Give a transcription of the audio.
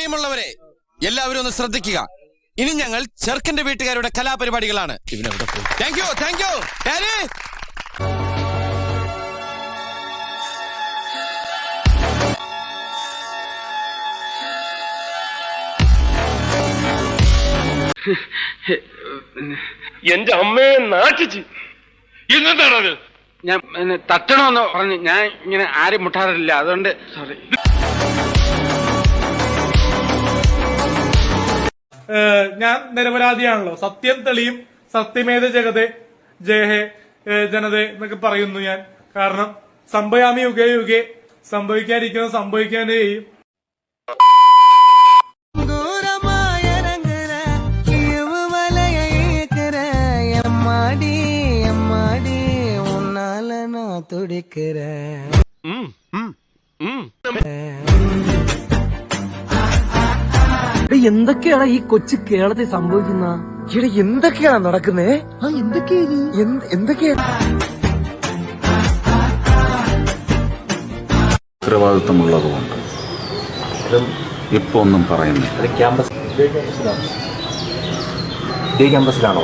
പ്രിയമുള്ളവരെ എല്ലാവരും ഒന്ന് ശ്രദ്ധിക്കുക. ഇനി ഞങ്ങൾ ചെറുക്കന്റെ വീട്ടുകാരുടെ കലാപരിപാടികളാണ്. താങ്ക് യു താങ്ക് യു എന്റെ അമ്മയെ നാട്ടിച്ച് ഇന്നെന്താണത് ഞാൻ തട്ടണോന്ന് തട്ടണമെന്ന് പറഞ്ഞു ഞാൻ ഇങ്ങനെ ആരും മുട്ടാറില്ല. അതുകൊണ്ട് സോറി ഞാൻ നിരപരാധിയാണല്ലോ. സത്യം തെളിയും സത്യമേത ജഗതെ ജയഹേ ജനതേ എന്നൊക്കെ പറയുന്നു ഞാൻ. കാരണം സംഭയാമി യുഗേ യുഗേ സംഭവിക്കാതിരിക്കുന്ന സംഭവിക്കാനേ ചെയ്യും. എന്തൊക്കെയാണ് ഈ കൊച്ചു കേരളത്തിൽ സംഭവിക്കുന്ന? ഇവിടെ എന്തൊക്കെയാണ് നടക്കുന്നേ? ആ എന്തൊക്കെയാ ഉത്തരവാദിത്തമുള്ളതുകൊണ്ട്. ഇപ്പൊ ഒന്നും പറയുന്നില്ല. ക്യാമ്പസ് ക്യാമ്പസിലാണോ?